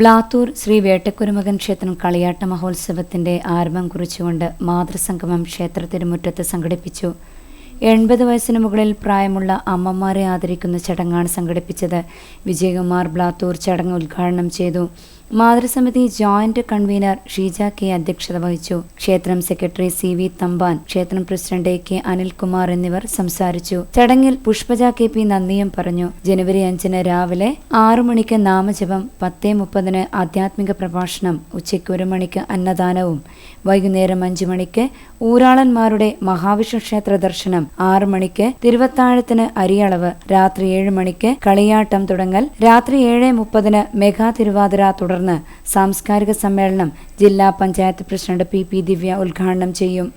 ബ്ലാത്തൂർ ശ്രീ വേട്ടക്കുരുമകൻ ക്ഷേത്രം കളിയാട്ട മഹോത്സവത്തിന്റെ ആരംഭം കുറിച്ചുകൊണ്ട് മാതൃസംഗമം ക്ഷേത്ര തിരുമുറ്റത്ത് സംഘടിപ്പിച്ചു. എൺപത് വയസ്സിന് മുകളിൽ പ്രായമുള്ള അമ്മമാരെ ആദരിക്കുന്ന ചടങ്ങാണ് സംഘടിപ്പിച്ചത്. വിജയകുമാർ ബ്ലാത്തൂർ ചടങ്ങ് ഉദ്ഘാടനം ചെയ്തു. മാതൃസമിതി ജോയിന്റ് കൺവീനർ ഷീജ കെ അധ്യക്ഷത വഹിച്ചു. ക്ഷേത്രം സെക്രട്ടറി സി വി തമ്പാൻ ക്ഷേത്രം പ്രസിഡന്റ് കെ അനിൽകുമാർ എന്നിവർ സംസാരിച്ചു. ചടങ്ങിൽ പുഷ്പജ കെ പി നന്ദിയും പറഞ്ഞു. ജനുവരി അഞ്ചിന് രാവിലെ ആറു മണിക്ക് നാമജപം പത്തേ മുപ്പതിന് ആധ്യാത്മിക പ്രഭാഷണം ഉച്ചയ്ക്ക് ഒരു മണിക്ക് അന്നദാനവും വൈകുന്നേരം അഞ്ചു മണിക്ക് ഊരാളന്മാരുടെ മഹാവിഷ്ണു ക്ഷേത്ര ദർശനം ആറു മണിക്ക് തിരുവത്താഴത്തിന് അരിയളവ് രാത്രി ഏഴ് മണിക്ക് കളിയാട്ടം തുടങ്ങൽ രാത്രി ഏഴ് മുപ്പതിന് മെഗാ തിരുവാതിര തുടർന്ന് സാംസ്കാരിക സമ്മേളനം ജില്ലാ panchayat president P P Divya ഉദ്ഘാടനം ചെയ്യും.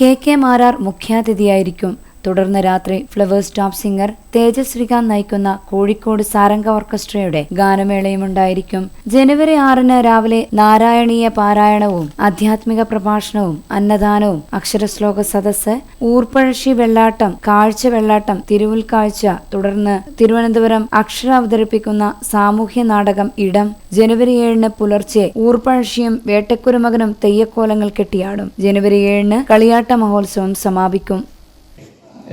കെ കെ മാരാർ മുഖ്യാതിഥിയായിരിക്കും തുടർന്ന് രാത്രി Flowers top singer Tejas Sreekanth നയിക്കുന്ന കോഴിക്കോട് സാരംഗ ഓർക്കസ്ട്രയുടെ ഗാനമേളയും ഉണ്ടായിരിക്കും ജനുവരി ആറിന് രാവിലെ നാരായണീയ പാരായണവും ആധ്യാത്മിക പ്രഭാഷണവും അന്നദാനവും അക്ഷരശ്ലോക സദസ്സ് ഊർപ്പഴശ്ശി വെള്ളാട്ടം കാഴ്ച വെള്ളാട്ടം തിരുവുൽക്കാഴ്ച തുടർന്ന് തിരുവനന്തപുരം അക്ഷര അവതരിപ്പിക്കുന്ന സാമൂഹ്യ നാടകം ഇടം ജനുവരി ഏഴിന് പുലർച്ചെ ഊർപ്പഴശ്ശിയും വേട്ടക്കുരുമകനും തെയ്യക്കോലങ്ങൾ കെട്ടിയാടും. ജനുവരി ഏഴിന് കളിയാട്ട മഹോത്സവം സമാപിക്കും.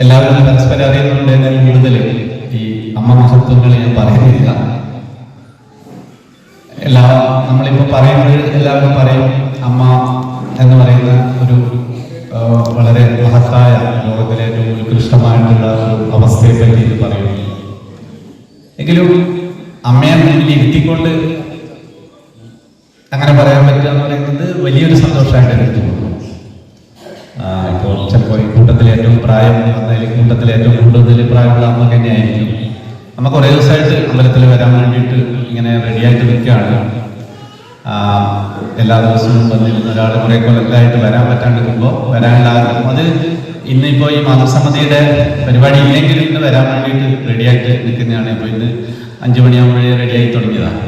എല്ലാവരും പരസ്പരം അറിയുന്നുണ്ട് എന്നാൽ കൂടുതൽ ഈ അമ്മ മഹത്വങ്ങൾ ഞാൻ പറയുന്നില്ല. എല്ലാ നമ്മളിപ്പോൾ പറയുന്നത് എല്ലാവരും പറയും അമ്മ എന്ന് പറയുന്ന ഒരു വളരെ മഹത്തായ ലോകത്തിലെ ഏറ്റവും ഉത്കൃഷ്ടമായിട്ടുള്ള ഒരു അവസ്ഥയെ പറ്റി ഇത് പറയുന്നു. എങ്കിലും അമ്മയെ മുന്നിൽ ഇരുത്തിക്കൊണ്ട് അങ്ങനെ പറയാൻ പറ്റുക എന്ന് പറയുന്നത് വലിയൊരു സന്തോഷമായിട്ട് എനിക്ക് തോന്നുന്നു. ഇപ്പോൾ ചിലപ്പോൾ ഈ കൂട്ടത്തിൽ ഏറ്റവും പ്രായം അതായത് കൂട്ടത്തിൽ ഏറ്റവും കൂടുതൽ പ്രായമുള്ള അമ്മ തന്നെയായിരിക്കും. അമ്മ കുറേ ദിവസമായിട്ട് അമ്പലത്തിൽ വരാൻ വേണ്ടിയിട്ട് ഇങ്ങനെ റെഡിയായിട്ട് നിൽക്കുകയാണ്. എല്ലാ ദിവസവും വന്നിരുന്ന ഒരാൾ കുറേ കൊല്ലത്തിലായിട്ട് വരാൻ പറ്റാണ്ടിരിക്കുമ്പോൾ വരാനുള്ള അത് ഇന്നിപ്പോൾ ഈ മാതൃസമിതിയുടെ പരിപാടി ഇല്ലെങ്കിൽ ഇന്ന് വരാൻ വേണ്ടിയിട്ട് റെഡിയായിട്ട് നിൽക്കുന്നതാണ്. ഇപ്പോൾ ഇന്ന് അഞ്ചു മണിയാകുമ്പോഴേ റെഡിയായി തുടങ്ങിയതാണ്.